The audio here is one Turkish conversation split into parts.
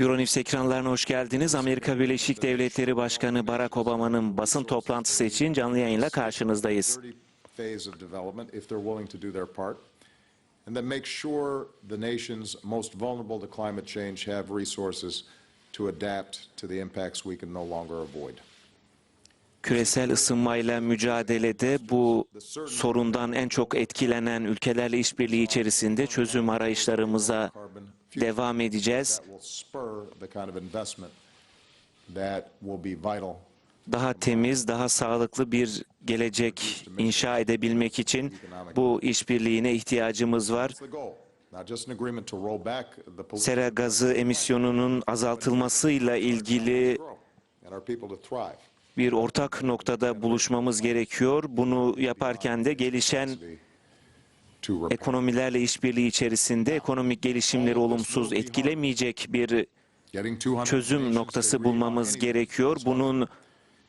Euronews ekranlarına hoş geldiniz. Amerika Birleşik Devletleri Başkanı Barack Obama'nın basın toplantısı için canlı yayınla karşınızdayız. 30 phase of development if they're willing to do their part, and then make sure the nations most vulnerable to climate change have resources to adapt to the impacts we can no longer avoid. Küresel ısınmayla mücadelede bu sorundan en çok etkilenen ülkelerle işbirliği içerisinde çözüm arayışlarımıza devam edeceğiz. Daha temiz, daha sağlıklı bir gelecek inşa edebilmek için bu işbirliğine ihtiyacımız var. Sera gazı emisyonunun azaltılmasıyla ilgili bir ortak noktada buluşmamız gerekiyor. Bunu yaparken de gelişen ekonomilerle işbirliği içerisinde ekonomik gelişimleri olumsuz etkilemeyecek bir Getting 200 çözüm noktası bulmamız gerekiyor. Bunun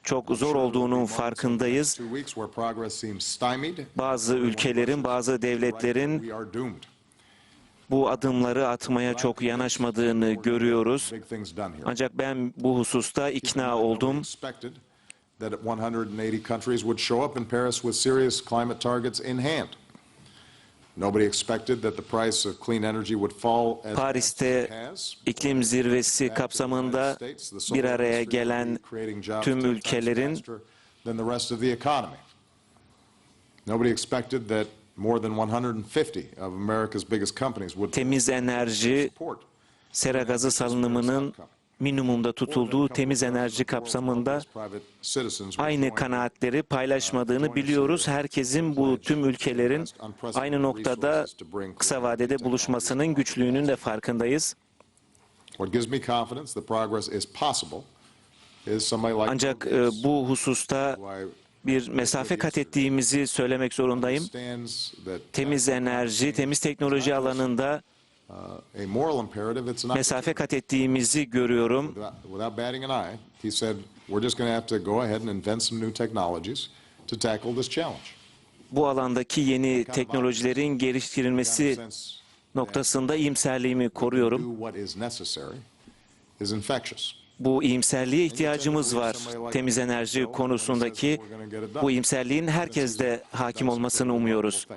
çok zor olduğunun farkındayız. Bazı ülkelerin, bazı devletlerin bu adımları atmaya çok yanaşmadığını görüyoruz. Ancak ben bu hususta ikna oldum. That 180 countries would show up in Paris with serious climate targets in hand. Nobody expected that the price of clean energy would fall as Paris'te iklim zirvesi kapsamında bir araya gelen tüm ülkelerin than the rest of the economy. Nobody expected that more than 150 of America's biggest companies would temiz enerji, sera gazı salınımının minimumda tutulduğu temiz enerji kapsamında aynı kanaatleri paylaşmadığını biliyoruz. Herkesin bu tüm ülkelerin aynı noktada kısa vadede buluşmasının güçlüğünün de farkındayız. Ancak e, bu hususta bir mesafe kat ettiğimizi söylemek zorundayım. Temiz enerji, temiz teknoloji alanında mesafe kat ettiğimizi görüyorum. without, batting an eye. He said we're just going to have to go ahead and invent some new technologies to tackle this challenge. Bu alandaki yeni teknolojilerin geliştirilmesi noktasında iyimserliğimi koruyorum. Bu iyimserliğe ihtiyacımız var. Temiz enerji konusundaki bu iyimserliğin herkeste hakim olmasını umuyoruz.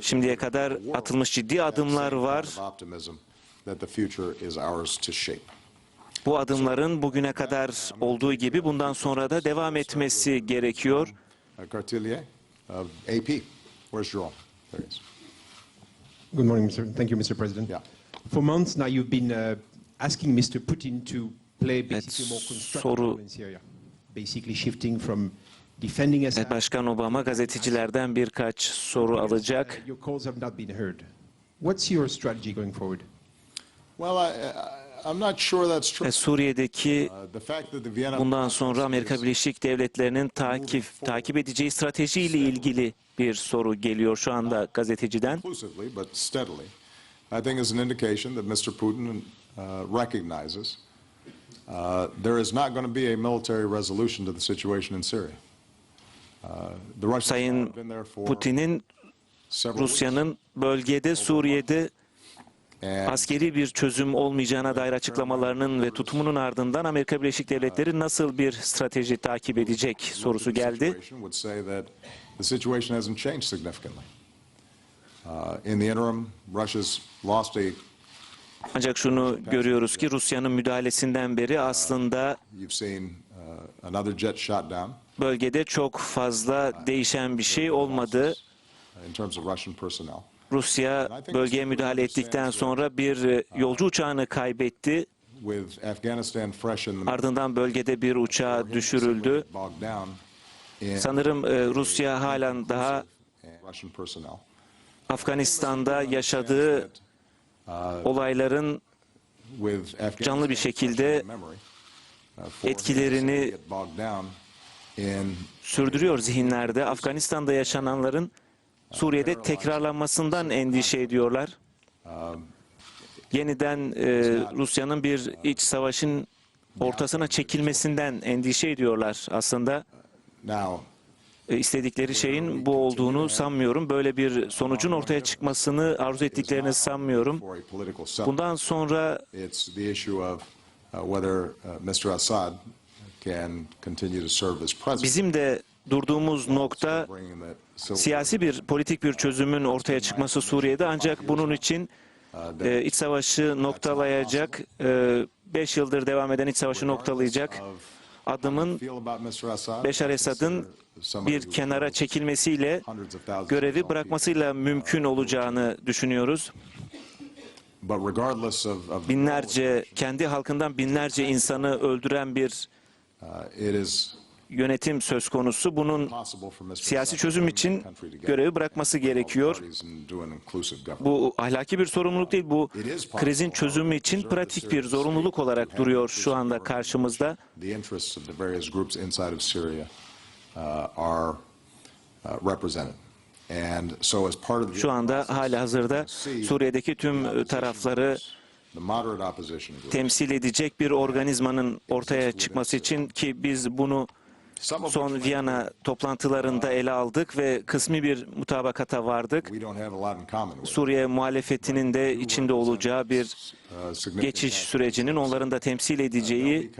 Şimdiye kadar atılmış ciddi adımlar var. of optimism that the future is ours to shape. Bu adımların bugüne kadar olduğu gibi bundan sonra da devam etmesi gerekiyor. Uh, Cartillier of AP. Where's Jerome? There he is. Good morning, Mr. Thank you, Mr. President. Yeah. For months now, you've been uh, asking Mr. Putin to play basically more constructive role in Syria, basically shifting from. Evet, Başkan Obama gazetecilerden birkaç soru alacak. Uh, your calls have not been heard. What's your strategy going forward? Well, I, I, I'm not sure that's true. E, Suriye'deki Uh, the fact that the Vienna bundan sonra Amerika Birleşik Devletleri'nin takip takip edeceği stratejiyle ilgili bir soru geliyor şu anda gazeteciden. I think is an indication that Mr. Putin uh, recognizes uh, there is not going to be a military resolution to the situation in Syria. Uh, Sayın Putin'in Rusya'nın bölgede Suriye'de askeri bir çözüm olmayacağına dair açıklamalarının ve tutumunun ardından Amerika Birleşik Devletleri nasıl bir strateji takip edecek sorusu geldi. Uh, Ancak şunu görüyoruz ki Rusya'nın müdahalesinden beri aslında Uh, bölgede çok fazla değişen bir şey olmadı. Rusya bölgeye müdahale ettikten sonra bir e, yolcu uçağını kaybetti. Ardından bölgede bir uçağı düşürüldü. Sanırım e, Rusya halen daha. Afganistan'da yaşadığı olayların With Afghanistan canlı bir şekilde uh, etkilerini sürdürüyor zihinlerde. Afganistan'da yaşananların Suriye'de tekrarlanmasından endişe ediyorlar. Yeniden e, Rusya'nın bir iç savaşın ortasına çekilmesinden endişe ediyorlar aslında. e, istedikleri şeyin bu olduğunu sanmıyorum. Böyle bir sonucun ortaya çıkmasını arzu ettiklerini sanmıyorum. Bundan sonra Bizim de durduğumuz nokta siyasi bir politik bir çözümün ortaya çıkması Suriye'de ancak bunun için e, iç savaşı noktalayacak 5 yıldır devam eden iç savaşı noktalayacak adımın. Beşar Esad'ın bir kenara çekilmesiyle görevi bırakmasıyla mümkün olacağını düşünüyoruz. Binlerce kendi halkından binlerce insanı öldüren bir yönetim söz konusu. Bunun siyasi çözüm için görevi bırakması gerekiyor. Bu ahlaki bir sorumluluk değil, bu krizin çözümü için pratik bir zorunluluk olarak duruyor şu anda karşımızda. Uh, uh, Şu anda hala hazırda Suriye'deki tüm tarafları temsil edecek bir organizmanın ortaya çıkması için ki biz bunu son Viyana toplantılarında ele aldık ve kısmi bir mutabakata vardık. Suriye muhalefetinin de içinde olacağı bir uh, geçiş sürecinin onların da temsil edeceği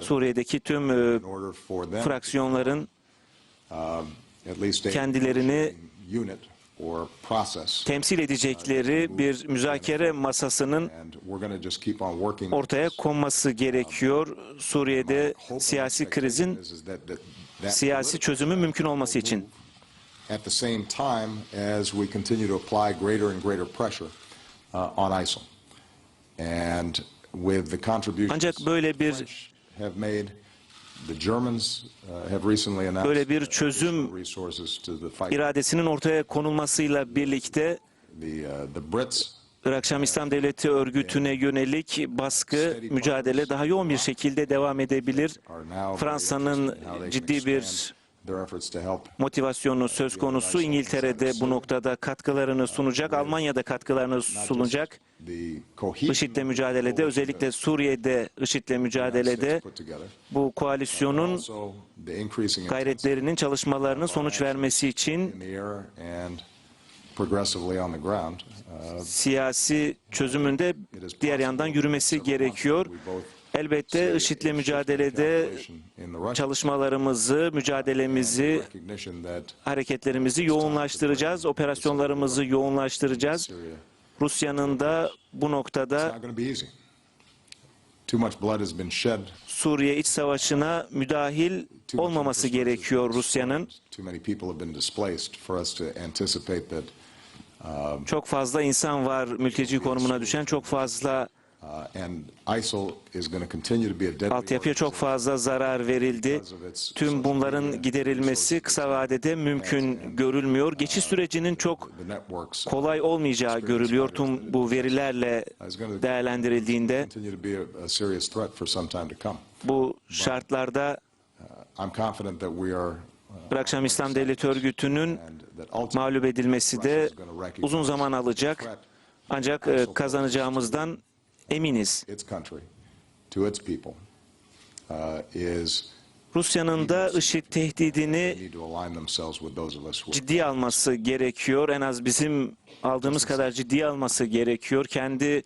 Suriye'deki tüm them fraksiyonların kendilerini. Temsil edecekleri bir müzakere masasının ortaya konması gerekiyor. Suriye'de siyasi krizin siyasi çözümü mümkün olması için. at the same time as we continue to apply greater and greater pressure uh, on ISIL. And with the contributions Ancak böyle bir have made, Böyle bir çözüm iradesinin ortaya konulmasıyla birlikte The, uh, Irak Şam İslam Devleti örgütüne yönelik baskı, mücadele daha yoğun bir şekilde devam edebilir. Fransa'nın ciddi bir motivasyonu söz konusu. İngiltere'de bu noktada katkılarını sunacak, Almanya'da katkılarını sunacak. IŞİD'le mücadelede, özellikle Suriye'de IŞİD'le mücadelede bu koalisyonun gayretlerinin, çalışmalarının sonuç vermesi için. Uh, siyasi çözümünde diğer yandan yürümesi gerekiyor. Elbette IŞİD'le mücadelede çalışmalarımızı, mücadelemizi, hareketlerimizi yoğunlaştıracağız, operasyonlarımızı yoğunlaştıracağız. Rusya'nın da bu noktada. Suriye iç savaşına müdahil olmaması gerekiyor Rusya'nın. that Çok fazla insan var mülteci konumuna düşen, çok fazla uh, and ISIL is going to continue to be a deadly altyapıya çok fazla zarar verildi. Tüm bunların giderilmesi kısa vadede mümkün görülmüyor. Geçiş sürecinin çok kolay olmayacağı görülüyor tüm bu verilerle değerlendirildiğinde. Bu şartlarda uh, Irak Şam İslam Devleti örgütünün mağlup edilmesi de uzun zaman alacak. Ancak e, kazanacağımızdan eminiz. its country to its people uh, is Rusya'nın da IŞİD tehdidini need to align themselves with those of us who are ciddiye alması gerekiyor. En az bizim aldığımız kadar ciddiye alması gerekiyor. Kendi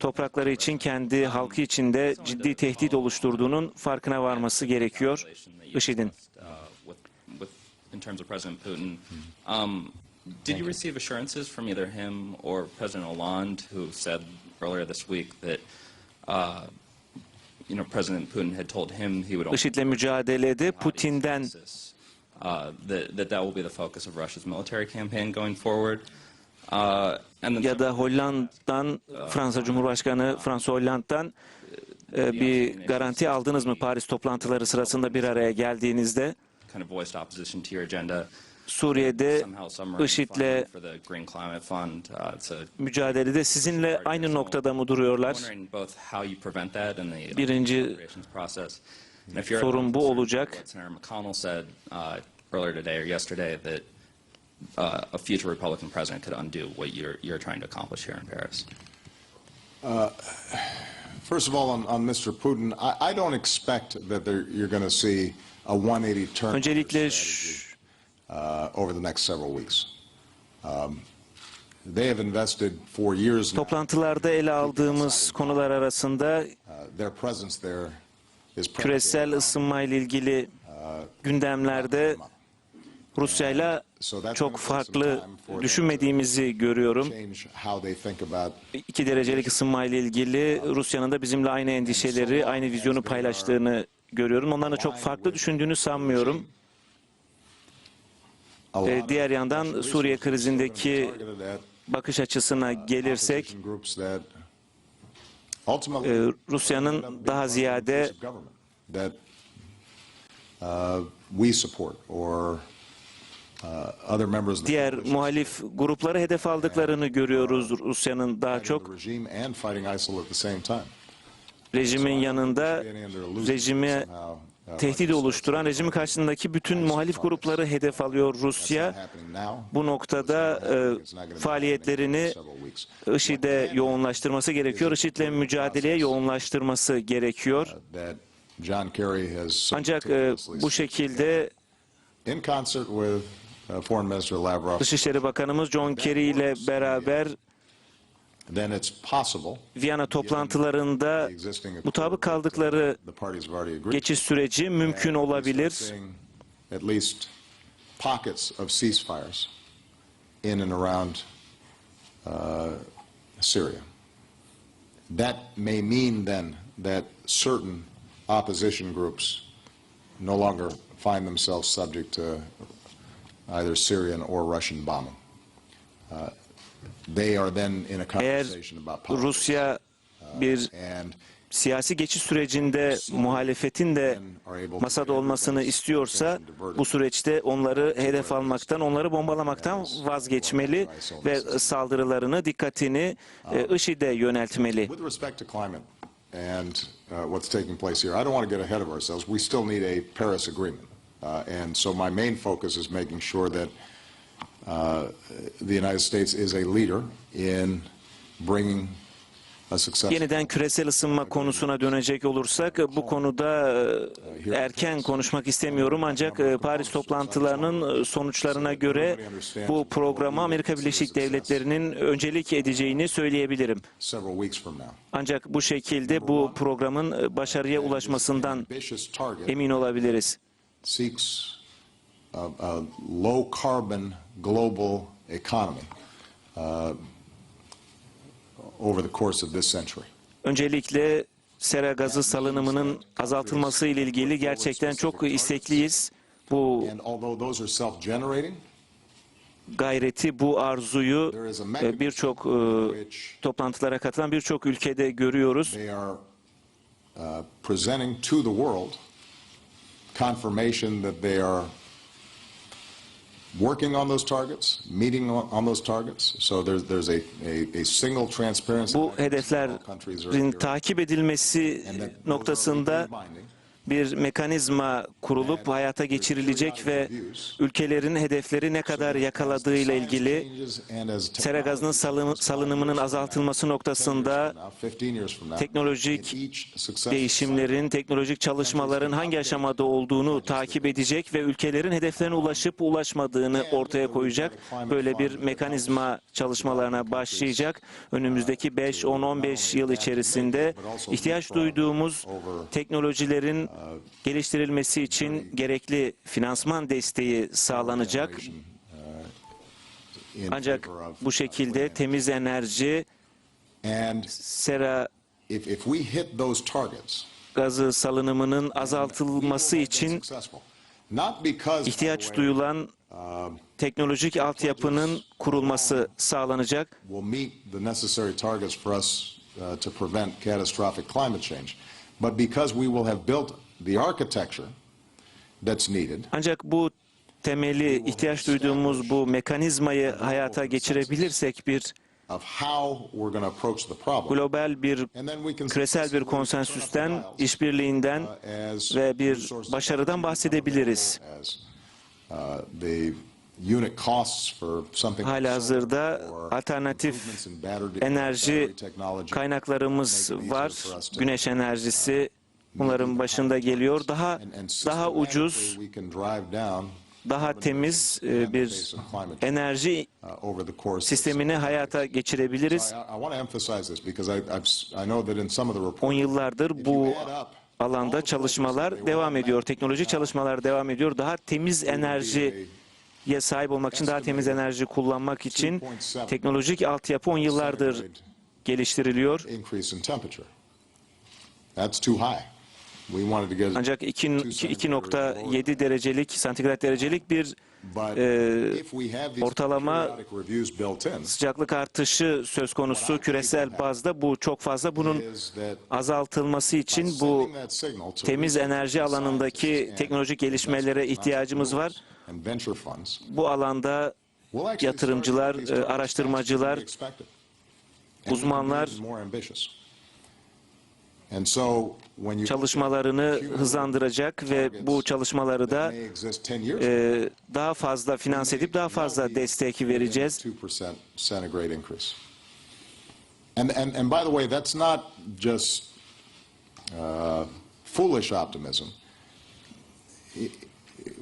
toprakları için, kendi halkı için de ciddi tehdit oluşturduğunun farkına varması gerekiyor IŞİD'in. Um, did you receive assurances from either him or President Hollande, who said earlier this week that, uh, you know, President Putin had told him he would IŞİD'le mücadelede Putin'den uh, that, that that will be the focus of Russia's military campaign going forward? Uh, and then ya da Hollanda'dan Fransa Cumhurbaşkanı Fransa Hollande'dan e, bir garanti aldınız mı Paris toplantıları sırasında bir araya geldiğinizde? kind of voiced opposition to your agenda. Suriye'de IŞİD'le. Uh, mücadelede sizinle aynı noktada mı duruyorlar? Birinci sorun bu olacak. uh, earlier today or yesterday that uh, a future Republican president could undo what you're you're trying to accomplish here in Paris. First of all, on, on Mr. Putin, I, I don't expect that there, you're going to see a 180 turn. Öncelikle uh, over the next several weeks. Um, They have invested for years now. Toplantılarda ele aldığımız konular arasında Uh, küresel ısınma ile ilgili gündemlerde Rusya ile çok farklı düşünmediğimizi görüyorum. change how they think about 2 derecelik ısınma ile ilgili Rusya'nın da bizimle aynı endişeleri, aynı vizyonu paylaştığını görüyorum. Onların da çok farklı düşündüğünü sanmıyorum. Ee, diğer yandan Suriye krizindeki bakış açısına gelirsek e, Rusya'nın daha ziyade uh, uh, diğer muhalif grupları hedef aldıklarını görüyoruz Rusya'nın daha çok. Rejimin yanında rejimi uh, tehdit oluşturan rejimin karşısındaki bütün muhalif grupları hedef alıyor Rusya. Bu noktada e, faaliyetlerini IŞİD'e yoğunlaştırması gerekiyor. IŞİD'le mücadeleye yoğunlaştırması gerekiyor. Has so Ancak e, bu şekilde uh, Dışişleri Bakanımız John Kerry ile beraber Viyana toplantılarında the existing mutabık kaldıkları the parties have already agreed geçiş süreci mümkün olabilir. at least pockets of ceasefires in and around uh, Syria. That may mean then that certain opposition groups no longer find themselves subject to either Syrian or Russian bombing. Uh, they are then in a Eğer conversation about politics. Rusya bir and siyasi geçiş sürecinde muhalefetin de masada olmasını istiyorsa bu süreçte onları hedef almaktan, onları bombalamaktan vazgeçmeli ve saldırılarını, dikkatini e, IŞİD'e yöneltmeli. And uh, what's taking place here, I don't want to get ahead of ourselves. We still need a Paris agreement. Uh, and so my main focus is making sure that uh, the United States is a leader in bringing Yeniden küresel ısınma konusuna dönecek olursak bu konuda e, erken konuşmak istemiyorum ancak e, Paris toplantılarının e, sonuçlarına göre bu programı Amerika Birleşik Devletleri'nin öncelik edeceğini söyleyebilirim. Ancak bu şekilde bu programın başarıya ulaşmasından emin olabiliriz. low carbon global economy uh, over the course of this century. Öncelikle sera gazı salınımının azaltılması ile ilgili gerçekten çok istekliyiz. Bu gayreti, bu arzuyu e, birçok e, toplantılara katılan birçok ülkede görüyoruz. uh, presenting to the world confirmation that they are working on those targets, meeting on, those targets. So there's, there's a, a, a single transparency. Bu hedeflerin takip edilmesi noktasında. Bir mekanizma kurulup hayata geçirilecek ve ülkelerin hedefleri ne kadar yakaladığıyla ilgili sera gazının salın- salınımının azaltılması noktasında teknolojik değişimlerin, teknolojik çalışmaların hangi aşamada olduğunu takip edecek ve ülkelerin hedeflerine ulaşıp ulaşmadığını ortaya koyacak. Böyle bir mekanizma çalışmalarına başlayacak. Önümüzdeki 5, 10, 15 yıl içerisinde ihtiyaç duyduğumuz teknolojilerin geliştirilmesi için gerekli finansman desteği sağlanacak. Ancak bu şekilde temiz enerji, sera gazı salınımının azaltılması için ihtiyaç duyulan teknolojik altyapının kurulması sağlanacak. Uh, but because we will have built the architecture that's needed Ancak bu temeli ihtiyaç duyduğumuz bu mekanizmayı hayata geçirebilirsek bir global bir küresel bir konsensüsten, işbirliğinden as ve bir başarıdan bahsedebiliriz. As the unit costs for something like Halihazırda alternatif enerji kaynaklarımız var. Güneş enerjisi bunların başında geliyor. Daha daha ucuz daha temiz e, bir enerji uh, sistemini hayata geçirebiliriz. I, I want to emphasize this because I, I've, s- I know that in some of the 10 reports, yıllardır bu alanda çalışmalar devam ediyor. Teknoloji çalışmalar devam ediyor. Daha temiz enerjiye sahip olmak için, daha temiz enerji kullanmak için teknolojik altyapı 10 yıllardır geliştiriliyor. Ancak 2 2.7 derecelik, santigrat derecelik bir e, ortalama sıcaklık artışı söz konusu küresel bazda bu çok fazla. Bunun azaltılması için bu temiz enerji alanındaki teknolojik gelişmelere ihtiyacımız var. Bu alanda yatırımcılar, e, araştırmacılar, uzmanlar çalışmalarını hızlandıracak ve bu çalışmaları da may exist 10 years e, daha fazla finanse edip daha fazla destek vereceğiz. 2% centigrade increase. And, and, and by the way, that's not just uh, foolish optimism.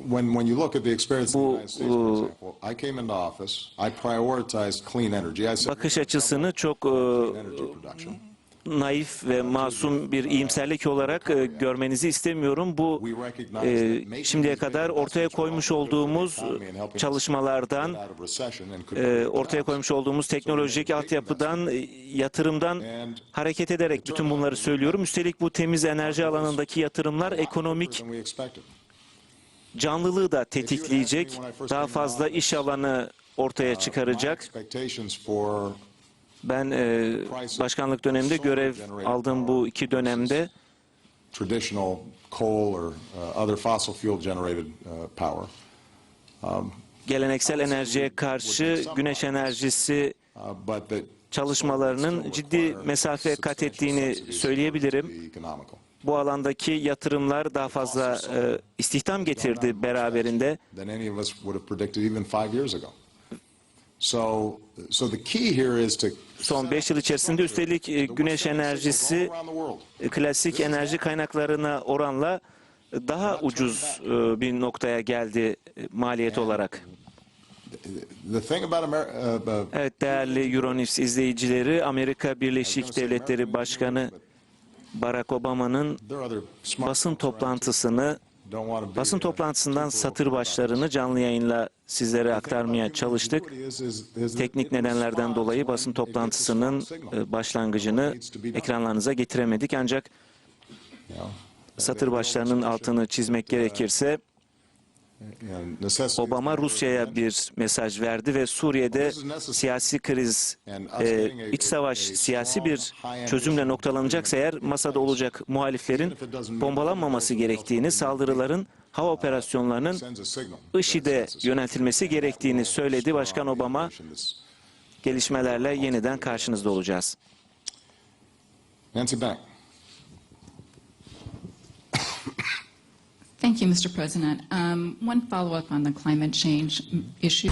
When, when you look at the experience in the United States, for example, I came into office, I prioritized clean energy. I said, Bakış açısını çok e, naif ve masum bir iyimserlik olarak e, görmenizi istemiyorum. Bu e, şimdiye kadar ortaya will koymuş olduğumuz çalışmalardan e, ortaya koymuş olduğumuz teknolojik altyapıdan, e, yatırımdan hareket ederek bütün bunları söylüyorum. Üstelik bu temiz enerji alanındaki yatırımlar ekonomik. Canlılığı da tetikleyecek, daha fazla iş alanı ortaya My çıkaracak. Ben e, başkanlık döneminde görev aldığım bu iki dönemde traditional coal or uh, other fossil fuel generated uh, power, geleneksel enerjiye karşı güneş enerjisi uh, çalışmalarının ciddi mesafe kat ettiğini söyleyebilirim. Bu alandaki yatırımlar daha fazla e, istihdam getirdi beraberinde. Son 5 yıl içerisinde üstelik e, güneş enerjisi e, klasik enerji kaynaklarına oranla daha ucuz e, bir noktaya geldi e, maliyet olarak. Uh, uh, Evet değerli Euronews izleyicileri Amerika Birleşik Devletleri Başkanı Barack Obama'nın basın toplantısını basın uh, toplantısından satır başlarını canlı yayınla sizlere aktarmaya çalıştık. Teknik nedenlerden dolayı basın toplantısının e, başlangıcını ekranlarınıza getiremedik. Ancak satır başlarının altını çizmek gerekirse and necessity- Obama Rusya'ya bir mesaj verdi ve Suriye'de siyasi kriz, e, iç savaş siyasi bir çözümle noktalanacaksa eğer masada olacak muhaliflerin bombalanmaması gerektiğini, saldırıların hava operasyonlarının. IŞİD'e yöneltilmesi gerektiğini söyledi Başkan Obama. Gelişmelerle yeniden karşınızda olacağız. Nancy Bank. Thank you, Mr. President. Um, One follow-up on the climate change issue.